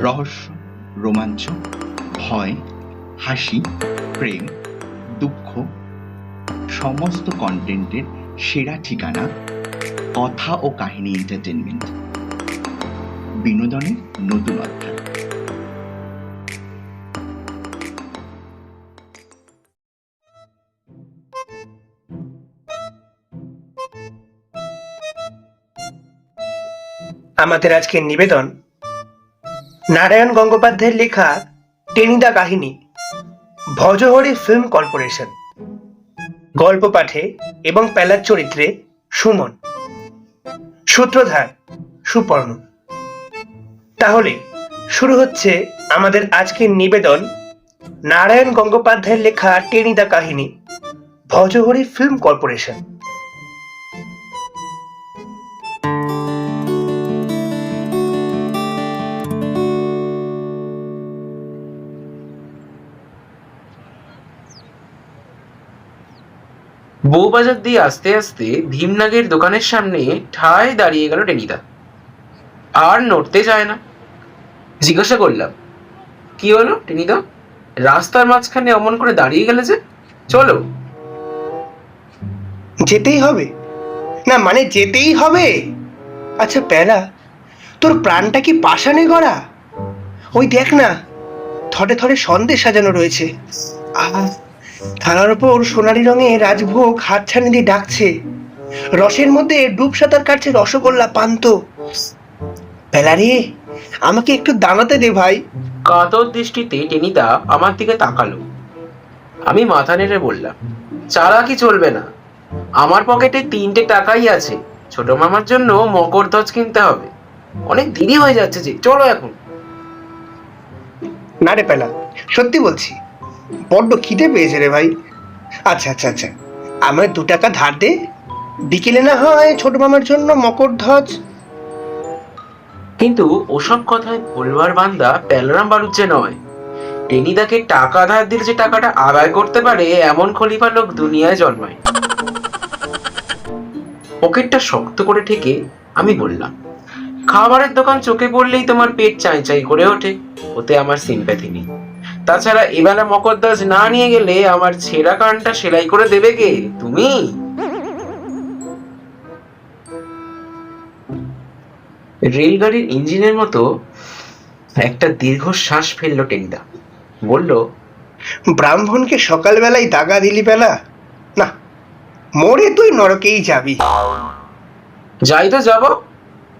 রহস্য, রোমাঞ্চ, ভয়, হাসি, প্রেম, দুঃখ, সমস্ত কন্টেন্টের সেরা ঠিকানা কথা ও কাহিনী এন্টারটেনমেন্ট বিনোদনের নতুন অধ্যায়। আমাদের আজকের নিবেদন নারায়ণ গঙ্গোপাধ্যায়ের লেখা টেনিদা কাহিনী, ভজহরি ফিল্ম কর্পোরেশন। গল্প পাঠে এবং পেলার চরিত্রে সুমন। সূত্রধার সুপর্ণ। তাহলে শুরু হচ্ছে আমাদের আজকের নিবেদন নারায়ণ গঙ্গোপাধ্যায়ের লেখা টেনিদা কাহিনী, ভজহরি ফিল্ম কর্পোরেশন। বউবাজার দিয়ে আস্তে আস্তে ভীমনাগের দোকানের সামনে ঠায় দাঁড়িয়ে গেল টেনিদা। আর নড়তে চায় না। জিজ্ঞাসা করলাম, কি হলো টেনিদা? রাস্তার মাঝখানে অমন করে দাঁড়িয়ে গেলে যে, চলো। যেতেই হবে। না মানে যেতেই হবে? আচ্ছা প্যারা, তোর প্রাণটা কি পাষাণে গড়া? ওই দেখ না, থরে থরে সন্দেশ সাজানো রয়েছে। আহা থালার ওপর সোনালি রঙে রাজভোগ হাতছানি দিয়ে ডাকছে। রসের মধ্যে ডুব সাঁতার কাটছে রসগোল্লা পান্ত। রে আমাকে একটু দাঁড়াতে দে ভাই। কাতর দৃষ্টিতে টেনিদা আমার দিকে তাকালো। আমি মাথা নেড়ে বললাম চারা কি চলবে না। আমার পকেটে তিনটে টাকাই আছে। ছোট মামার জন্য মকর ধ্বজ কিনতে হবে। অনেক দেরি হয়ে যাচ্ছে যে চলো এখন। না রে পেলা সত্যি বলছি বড্ড খিদে পেয়েছে রে ভাই। আচ্ছা আচ্ছা আচ্ছা। আমার দু টাকা ধার দে। বিকেলে না হয় ছোট মামার জন্য মকর ধ্বজ। কিন্তু ওসব কথায় ভুলবার বান্দা প্যালারাম বাড়ুচ্ছে নয়। টেনিদাকে টাকা ধার দিলে যে টাকাটা আদায় করতে পারে, এমন খলিফা লোক দুনিয়ায় জন্মায়। পকেটটা শক্ত করে ঠেকে আমি বললাম, খাবারের দোকান চোখে পড়লেই তোমার পেট চাই চাই করে ওঠে। ওতে আমার সিম্প্যাথি নেই। তাছাড়া এবেলা মকদ্দাজ না নিয়ে গেলে আমার ছেঁড়া কানটা সেলাই করে দেবে কে? তুমি? রেলগাড়ির ইঞ্জিনের মতো একটা দীর্ঘ শ্বাস ফেলল টেনিদা বলল ব্রাহ্মণকে সকালবেলায় দাগা দিলি বেলা? না মরে তুই নরকেই যাবি। যাই তো যাব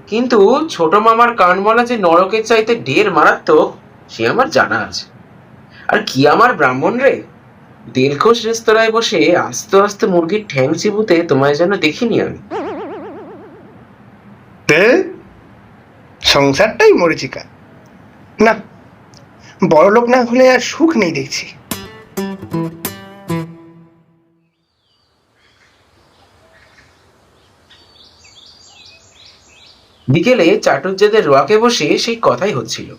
কিন্তু ছোট মামার কানমলা যে নরকের চাইতে ঢের মারাত্মক সে আমার জানা আছে। আর কি আমার ব্রাহ্মণ রে? দেলখোশ রেস্তোরাঁয় বসে আস্তে আস্তে মুরগির ঠ্যাং চিবুতে তোমায় যেন দেখিনি আমি। তে? সংসারটাই মরিচিকা। না বড়লোক না হলে আর সুখ নেই দেখছি। বিকেলে চাটুর্যদের রোয়াকে বসে সেই কথাই হচ্ছিল।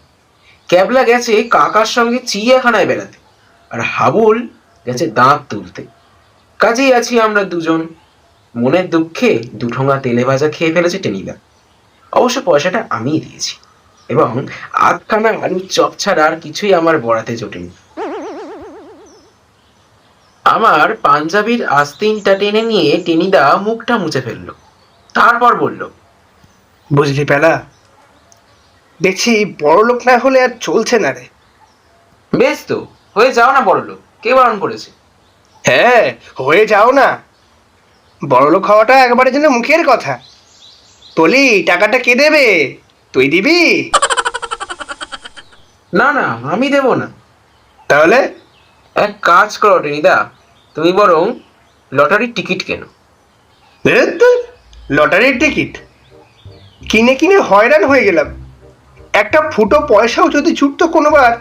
ক্যাবলা গেছে কাকার সঙ্গে চিড়িয়াখানায় বেড়াতে আর হাবুল গেছে দাঁত তুলতে। কাজেই আছি আমরা দুজন। মনের দুঃখে দুঠোঙা তেলে ভাজা খেয়ে ফেলেছে টেনিদা। অবশ্য পয়সাটা আমিই দিয়েছি এবং আধখানা আলুর চপ ছাড়া আর কিছুই আমার বড়াতে জোটেনি। আমার পাঞ্জাবির আস্তিনটা টেনে নিয়ে টেনিদা মুখটা মুছে ফেলল। তারপর বলল, বুঝলি পেলা? দেখছি বড়লোক না হলে আর চলছে না রে। বেশ তো হয়ে যাও না বড় লোক কে বারণ করেছে? হ্যাঁ হয়ে যাও না। বড়লোক হওয়াটা একবারে যেন মুখের কথা। বলি টাকাটা কে দেবে? তুই দিবি? না না আমি দেব না। তাহলে? এক কাজ করো টেনিদা তুমি বরং লটারির টিকিট কেনো। লটারির টিকিট? কিনে কিনে হয়রান হয়ে গেলাম। একটা ফুটো পয়সাও যদি ছুটতো কোনোবার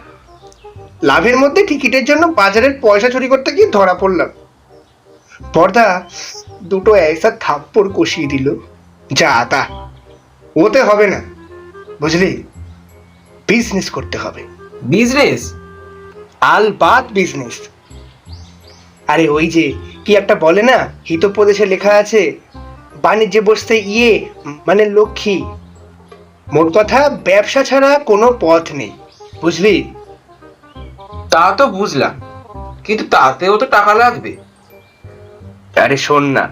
লাভের মধ্যে টিকিটের জন্য বাজারের পয়সা চুরি করতে গিয়ে ধরা পড়লাম। পর্দা দুটো একসাথ থাপ্পড় কষিয়ে দিল। যা তা ওতে হবে না বুঝলি? বিজনেস করতে হবে। বিজনেস আলবাত? বিজনেস আরে ওই যে কি একটা বলে না হিতোপদেশে লেখা আছে বাণিজ্যে বসতে ইয়ে মানে লক্ষ্মী। মোট কথা ব্যবসা ছাড়া কোনো পথ নেই। বুঝলি? তা তো বুঝলাম কিন্তু তাতেও তো টাকা লাগবে। আরে শোন না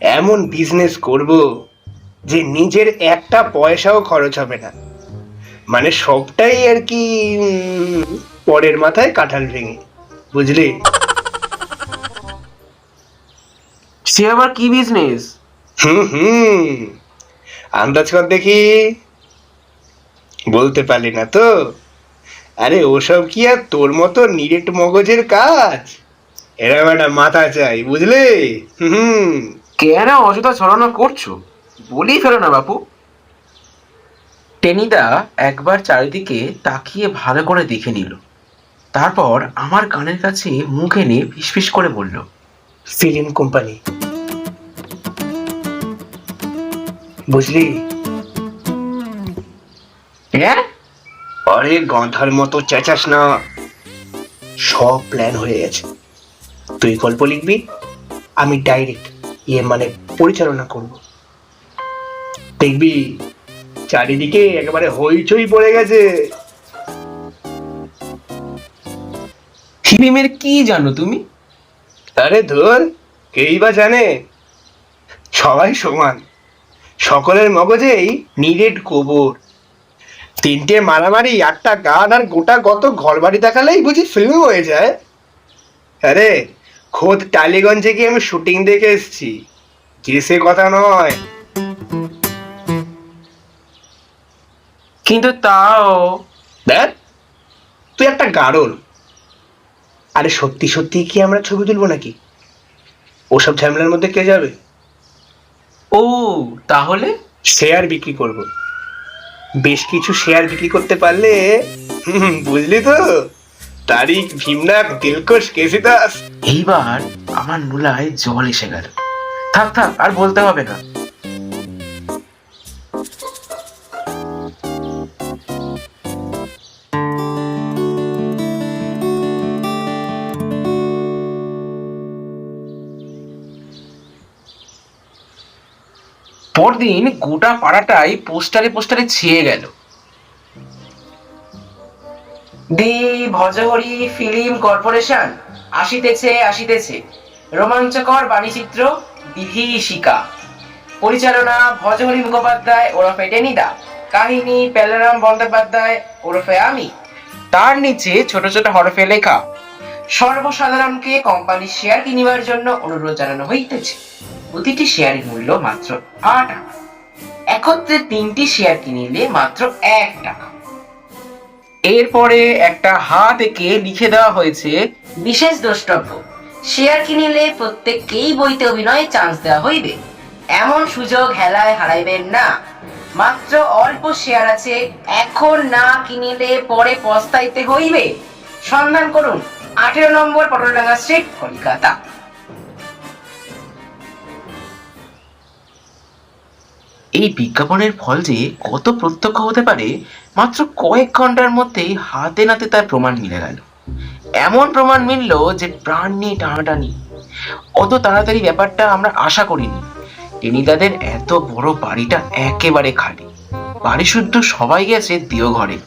এমন বিজনেস করব যে নিজের একটা পয়সাও খরচ হবে না। মানে সবটাই আর কি পরের মাথায় কাঁঠাল ভেঙে বুঝলি? সে আবার কি বিজনেস হুম হুম। আন্দাজ কর দেখি। বলতে পারলি না তো? আরে ওসব কি আর তোর মতো নিরেট মগজের কাজ? এরকম একটা মাথা চাই বুঝলি? হুম কেন অযথা ছড়ানো করছ? বলি ফেলো না বাপু। টেনিদা একবার চারিদিকে তাকিয়ে ভালো করে দেখে নিল। তারপর আমার কানের কাছে মুখ এনে ফিসফিস করে বলল ফিল্ম কোম্পানি। বুঝলি? হ্যাঁ? আরে গাধার মতো চেঁচাস না। সব প্ল্যান হয়ে গেছে। তুই গল্প লিখবি আমি ডাইরেক্ট ইয়ে মানে পরিচালনা করব। দেখবি চারিদিকে একেবারে হইচই পড়ে গেছে। ফিল্মের কি জানো তুমি? আরে ধর কেই বা জানে? সবাই সমান। সকলের মগজেই নিরেট কবর তিনটে মারামারি আটটা গান আর গোটা গত ঘর বাড়ি দেখালেই বুঝি ফিল্ম হয়ে যায়। আরে খোদ টালিগঞ্জে গিয়ে আমি শুটিং দেখে এসেছি। যে সে কথা নয়। কিন্তু তাও। দেখ তুই একটা গাড়ল আরে সত্যি সত্যি কি আমরা ছবি তুলবো নাকি? ওসব ঝামেলার মধ্যে কে যাবে? ও তাহলে? শেয়ার বিক্রি করব। বেশ কিছু শেয়ার বিক্রি করতে পারলে বুঝলি তো? তারিক ভীমনাথ দিলকশ কেসিদাস এইবার আমার নুলায় জল এসে গেল। থাক থাক আর বলতে হবে না। পরদিন গোটা পাড়াটাই পোস্টারে পোস্টারে ছেয়ে গেল। দি ভজহরি ফিল্ম কর্পোরেশন, আসিতেছে আসিতেছে। রোমাঞ্চকর বাণীচিত্র বিভীষিকা পরিচালনা ভজহরি মুখোপাধ্যায়, ওরফে টেনিদা। কাহিনী বন্দ্যোপাধ্যায়, ওরফে আমি। তার নিচে ছোট ছোট হরফে লেখা, সর্বসাধারণকে কোম্পানির শেয়ার কিনিবার জন্য অনুরোধ জানানো হইতেছে। প্রতিটি শেয়ারের মূল্য মাত্র আট টাকা। একত্রে তিনটি শেয়ার কিনিলে মাত্র এক টাকা। এরপরে একটা হাত এঁকে লিখে দেওয়া হয়েছে, বিশেষ দ্রষ্টব্য, শেয়ার কিনিলে প্রত্যেককেই বইতে অভিনয়ে চান্স দেওয়া হইবে। এমন সুযোগ হেলায় হারাইবেন না। মাত্র অল্প শেয়ার আছে, এখন না কিনিলে পরে পস্তাইতে হইবে। সন্ধান করুন, আঠেরো নম্বর পটলডাঙ্গা স্ট্রিট, কলকাতা। এই বিজ্ঞাপনের ফল যে কত প্রত্যক্ষ হতে পারে, মাত্র কয়েক ঘণ্টার মধ্যেই হাতে নাতে তার প্রমাণ মিলে গেল। এমন প্রমাণ মিলল যে প্রাণ নিয়ে টানাটানি। অত তাড়াতাড়ি ব্যাপারটা আমরা আশা করিনি। টেনিদাদের এত বড় বাড়িটা একেবারে খালি। বাড়ি শুদ্ধ সবাই গেছে দিও ঘরে,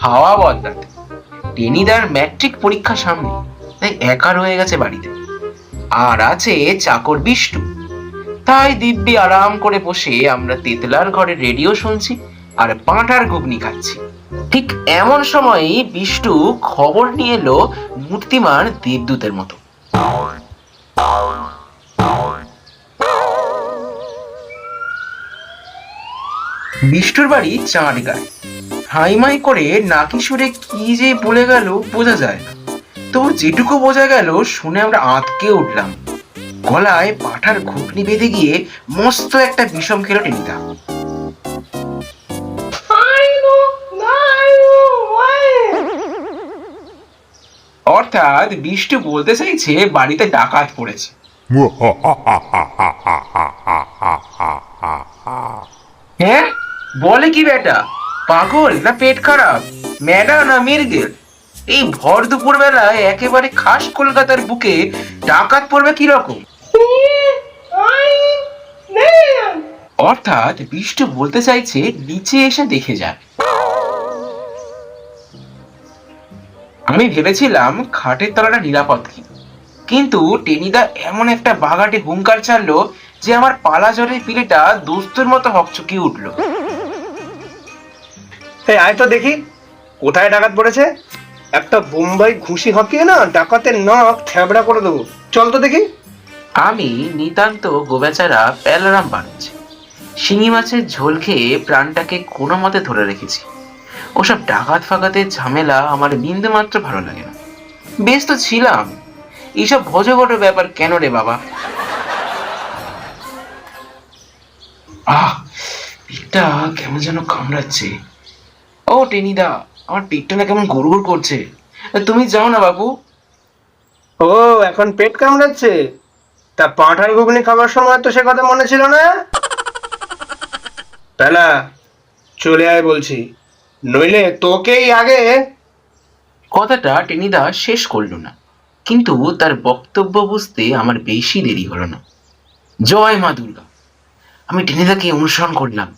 হাওয়া বদলাতে। টেনিদার ম্যাট্রিক পরীক্ষা সামনে, তাই একা রয়ে গেছে বাড়িতে। আর আছে চাকর বিষ্টু। তাই দিব্যি আরাম করে বসে আমরা তেতলার ঘরে রেডিও শুনছি আর পাঁঠার ঘুগনি খাচ্ছি। ঠিক এমন সময়ই বিষ্টু খবর নিয়ে এলো মূর্তিমান দেবদূতের মতো। বিষ্টুর বাড়ি চাঁদ গায়ে হাইমাই করে নাকি সুরে কি যে বলে গেল বোঝা যায় না। তবু যেটুকু বোঝা গেল শুনে আমরা আঁতকে উঠলাম। গলায় পাঠার ঘুগনি বেঁধে গিয়ে মস্ত একটা বিষম খেলো টেনিদা। অর্থাৎ বিষ্টু বলতে চাইছে বাড়িতে ডাকাত পড়েছে। হ্যাঁ? বলে কি বেটা পাগল না পেট খারাপ? ম্যাডা না মির্গেল এই ভর দুপুর বেলায় একেবারে খাস কলকাতার বুকে ডাকাত পড়বে কি অর্থাৎ বিষ্টু বলতে চাইছে নিচে এসে দেখে যাবে আমি ভেবেছিলাম খাটের তলাটা নিরাপদ কি। কিন্তু টেনিদা এমন একটা বাগাটে হুঙ্কার ছাড়লো যে আমার পালা জলের পিলেটা দোস্তের মতো হকচকিয়ে উঠল। এই আয় তো দেখি। কোথায় ডাকাত পড়েছে? একটা বোম্বাই ঘুষি হাঁকিয়ে না ডাকাতের নাক থ্যাবড়া করে দেবো। চল তো দেখি। আমি নিতান্ত গোবেচারা প্যালারাম বানাচ্ছি। শিঙি মাছের ঝোল খেয়ে প্রাণটাকে কোনো মতে ধরে রেখেছি। ওসব ডাকাত ফাকাতের ঝামেলা আমার বিন্দু মাত্র ভালো লাগে না। বেশ তো ছিলাম। এইসব ভজঘট ব্যাপার কেন রে বাবা? আহ পেটটা কেমন যেন কামড়াচ্ছে। ও, টেনিদা, আমার পেটটা না কেমন গুড়গুড় করছে। তুমি যাও না, বাবু। ও, এখন পেট কামড়াচ্ছে? তা পাঁঠার ঘুগনি খাবার সময় তো সে কথা মনে ছিল না? পেলা চলে আয় বলছি। নইলে তোকেই আগে কথাটা টেনিদা শেষ করল না, কিন্তু তার বক্তব্য বুঝতে আমার বেশি দেরি হলো না। জয় মা দুর্গা, আমি টেনিদাকে অনুসরণ করলাম।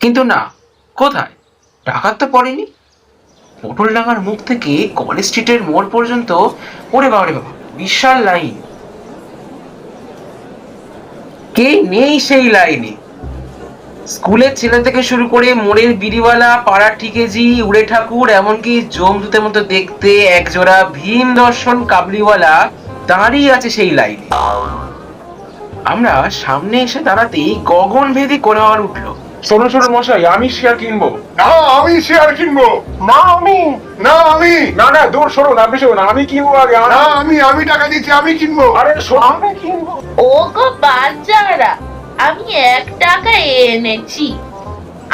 কিন্তু না, কোথায়? টাকার তো পড়েনি। পটল ডাঙার মুখ থেকে কলেজ স্ট্রিটের মোড় পর্যন্ত, ওরে বাবা রে বাবা, বিশাল লাইন। কে নেই সেই লাইনে? স্কুলের ছেলে থেকে শুরু করে মোড়ের বিড়িওয়ালা পাড়ার ঠিকেজি উড়ে ঠাকুর এমনকি জমদূতের মতো দেখতে একজোড়া ভীম দর্শন কাবলিওয়ালা দাঁড়িয়ে আছে সেই লাইনে। আমরা সামনে এসে দাঁড়াতেই গগন ভেদি কোলাহল উঠল। শোনো শোনো মশাই আমি শেয়ার কিনবো। না আমি শেয়ার কিনবো। না আমি? না আমি? না না দূর সরুন আপনি শুনুন আমি কিনবো আগে না আমি- আমি টাকা দিচ্ছি আমি কিনবো। আরে শোনো আমি কিনবো। ও গো বাচ্চারা আমি এক টাকা এনেছি।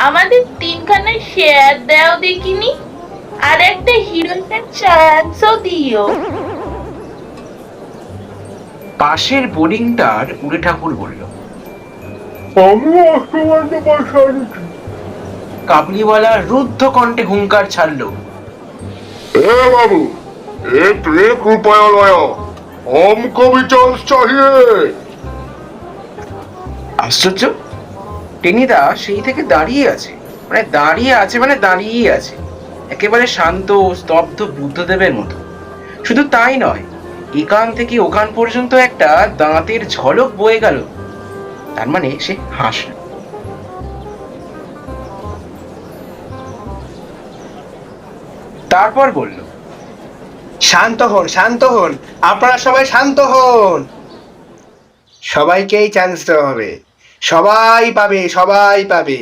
আমাদের তিনখানা শেয়ার দাও দেখিনি আর একটা হিরোইনের চান্সও দিও। পাশের বোর্ডিংটার উড়ে ঠাকুর বলল আমিও অষ্টমান্ডে পয়সা এনেছি। কাবলিওয়ালা রুদ্ধ কণ্ঠে হুঙ্কার ছাড়ল এ বাবু এক রেক রূপায়ণ অম কবি চান্স চাহিয়ে। আশ্চর্য? টেনিদা সেই থেকে দাঁড়িয়ে আছে। মানে দাঁড়িয়ে আছে মানে দাঁড়িয়েই আছে। একেবারে শান্ত, স্তব্ধ বুদ্ধদেবের মতো। শুধু তাই নয়, এখান থেকে ওখান পর্যন্ত একটা দাঁতের ঝলক বয়ে গেল। তার মানে সে হাসল। তারপর বলল, শান্ত হন শান্ত হন। আপনারা সবাই শান্ত হন। সবাইকেই চান্স দেওয়া হবে। সবাই পাবে সবাই পাবে।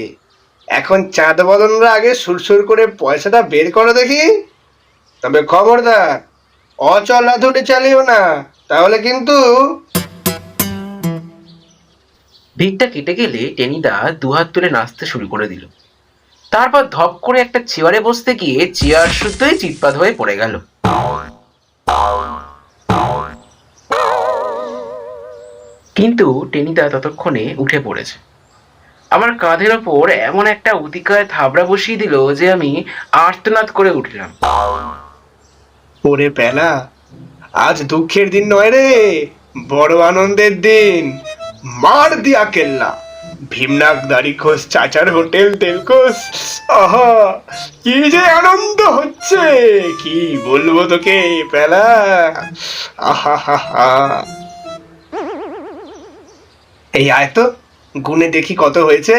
এখন চাঁদ বদনরা আগে সুরসুর করে পয়সাটা বের করো দেখি। তবে খবরদার, অচল আধুরে চালিও না, তাহলে কিন্তু ভিড়টা কেটে গেলে টেনিদা দুহাত তুলে নাচতে শুরু করে দিল। তারপর ধপ করে একটা চেয়ারে বসতে গিয়ে চেয়ার শুদ্ধই চিৎপাত হয়ে পড়ে গেল। কিন্তু টেনিদা ততক্ষণে উঠে পড়েছে। আমার কাঁধের ওপর এমন একটা উদিকায় থাবড়া বসিয়ে দিল যে আমি আর্তনাদ করে উঠলাম। ওরে পেলা, আজ দুঃখের দিন নয় রে, বড় আনন্দের দিন। মার দিয়া কেল্লা ভীমনাক দাড়ি খোস চাচার হোটেল তেলকোস আহা, কি যে আনন্দ হচ্ছে, কি বলব তোকে পেলা। আহা, হা হা। এই আয় তো গুনে দেখি কত হয়েছে?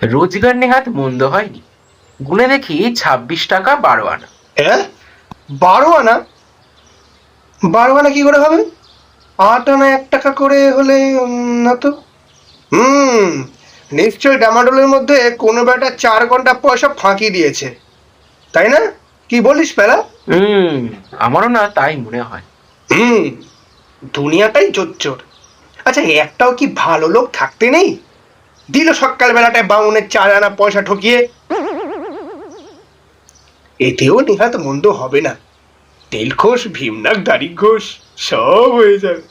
রোজগার নেহাত মন্দ হয়নি। গুনে দেখি ছাব্বিশ টাকা বারো আনা। হ্যাঁ বারো আনা? বারো আনা কি করে হবে? আট আনা এক টাকা করে হলে না তো? হুম নিশ্চয়ই ডামাডোলের মধ্যে কোনো বেটা চার ঘণ্টা পয়সা ফাঁকি দিয়েছে। তাই না? কি বলিস পেলা? হুম আমারও না তাই মনে হয়। হুম দুনিয়াটাই জোচ্চোর। আচ্ছা একটাও কি ভালো লোক থাকতে নেই? দিল সকালবেলাটায় বাউনের চার আনা পয়সা ঠকিয়ে। এতেও নেহাত মন্দ হবে না। তেল ঘোষ ভীমনাক দাড়ি ঘোষ, সব হয়ে যাবে।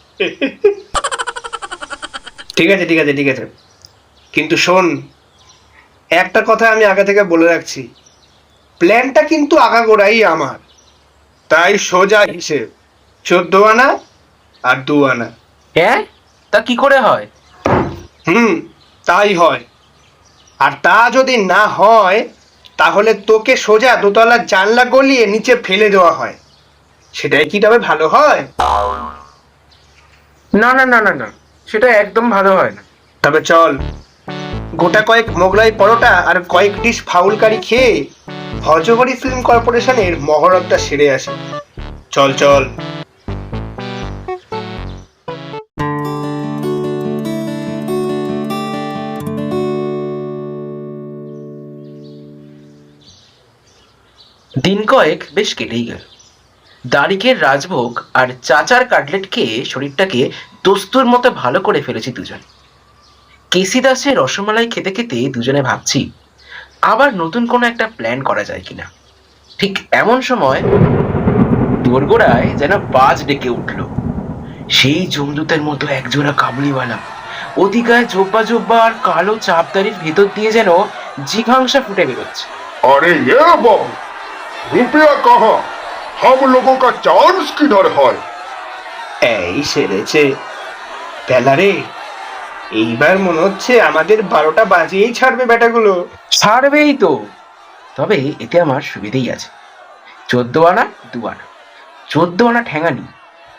ঠিক আছে ঠিক আছে ঠিক আছে। কিন্তু শোন, একটা কথা আমি আগে থেকে বলে রাখছি। প্ল্যানটা কিন্তু আগাগোড়াই আমার। তাই সোজা হিসেব চোদ্দ আনা আর দু আনা। হ্যাঁ? তা কি করে হয়? হুম তাই হয়। আর তা যদি না হয় তাহলে তোকে সোজা দোতলার জানলা গলিয়ে নিচে ফেলে দেওয়া হয়। সেটাই কি তবে ভালো হয়? না না না না না সেটা একদম ভালো হয় না। তবে চল গোটা কয়েক মোগলাই পরোটা আর কয়েক ডিশ ফাউল কারি খেয়ে হজহরি ফিল্ম কর্পোরেশনের মহরতটা সেরে আসে। চল চল। দিন কয়েক বেশ কেটেই গেল। দারিকের রাজভোগ আর চাচার কাটলেট খেয়ে শরীরটাকে দস্তুর মতো ভালো করে ফেলেছি দুজন। কেসি দাসের রসমালাই খেতে খেতে দুজনে ভাবছি, আবার নতুন কোনো একটা প্ল্যান করা যায় কিনা। ঠিক এমন সময় দোরগোড়ায় যেন বাজ ডেকে উঠল। সেই জমদূতের মতো একজোড়া কাবলিওয়ালা। অধিকায় জোব্বা জোব্বা আর কালো চাপদারির ভেতর দিয়ে যেন জিঘাংসা ফুটে বেরোচ্ছে। আরে বাবু! रुपया कहाँ हम लोगों का चांस किधर है এই সেরেছে বেলারে এইবার মনে হচ্ছে আমাদের বারোটা বাজিয়েই ছাড়বে বেটাগুলো ছাড়বেই তো তবে এতে আমার সুবিধেই আছে চোদ্দ আনা দু আনা চোদ্দ আনা ঠ্যাঙানি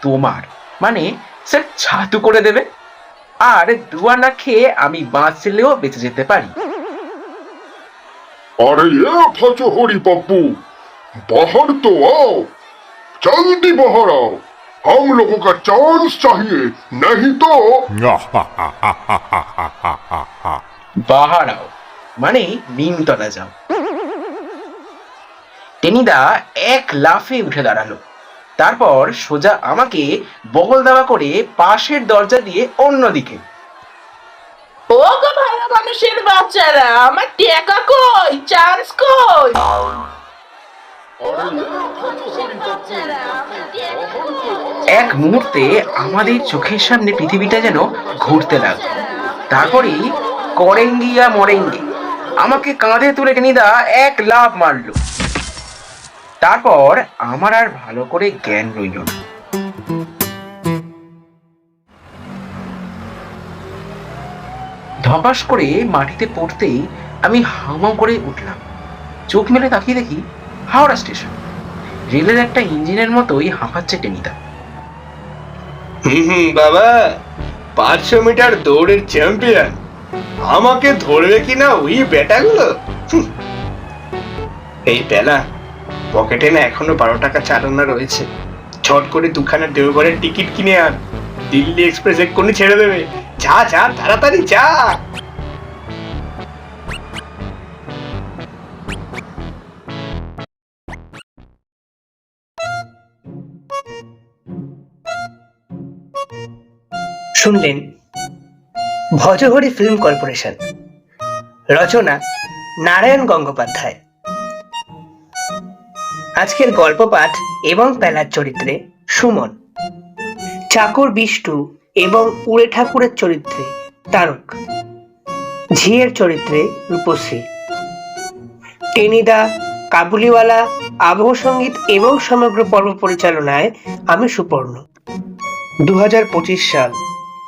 তোমার মানে স্যার ছাতু করে দেবে আর দু আনা খেয়ে আমি বাঁচলেও বেঁচে যেতে পারি अरे ये फचो होरी पप्पू बाहर तो आओ जल्दी बाहर आओ हम लोगों का चांस चाहिए नहीं तो বাহারাও মানে নিমতলা যাও টেনিদা এক লাফে উঠে দাঁড়ালো তারপর সোজা আমাকে বগল দাওয়া করে পাশের দরজা দিয়ে অন্যদিকে ও গো ভালো মানুষের বাচ্চারা আমার টাকা কই চান্স কই এক মুহূর্তে আমাদের চোখের সামনে পৃথিবীটা যেন ঘুরতে লাগল। তারপরেই, করেঙ্গিয়া মরেঙ্গি, আমাকে কাঁধে তুলে টেনিদা এক লাভ মারলো। তারপর আমার আর ভালো করে জ্ঞান রইল না। ধপাস করে মাটিতে পড়তেই আমি হামাও করে উঠলাম। চোখ মেলে তাকিয়ে দেখি হাওড়া স্টেশন। রেলের একটা ইঞ্জিনের মতোই হাঁপাচ্ছে টেনিদা। হুম হুম বাবা, পাঁচশো মিটার দৌড়ের চ্যাম্পিয়ন আমাকে ধরবে কিনা ওই বেটাগুলো? হুঁ। এই বেলা, পকেটে না এখনও বারো টাকা চালানো রয়েছে। ছট করে দুখানা দেওঘরের টিকিট কিনে আন। দিল্লি এক্সপ্রেস এক্ষুনি ছেড়ে দেবে। যা যা, তাড়াতাড়ি যা। শুনলেন ভজহরি ফিল্ম কর্পোরেশন। রচনা নারায়ণ গঙ্গোপাধ্যায়। আজকের গল্প পাঠ এবং পেলার চরিত্রে সুমন। চাকর বিষ্টু এবং উড়ে ঠাকুরের চরিত্রে তারক। ঝিয়ের চরিত্রে রূপশ্রী। টেনিদা, কাবুলিওয়ালা, আবহ সংগীত এবং সমগ্র পর্ব পরিচালনায় আমি সুপর্ণ। দু হাজার পঁচিশ সাল।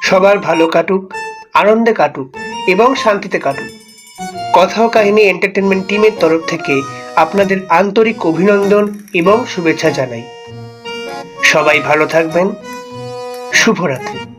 সবার ভালো কাটুক, আনন্দে কাটুক এবং শান্তিতে কাটুক। কথা কাহিনী এন্টারটেনমেন্ট টিমের তরফ থেকে আপনাদের আন্তরিক অভিনন্দন এবং শুভেচ্ছা জানাই। সবাই ভালো থাকবেন। শুভরাত্রি।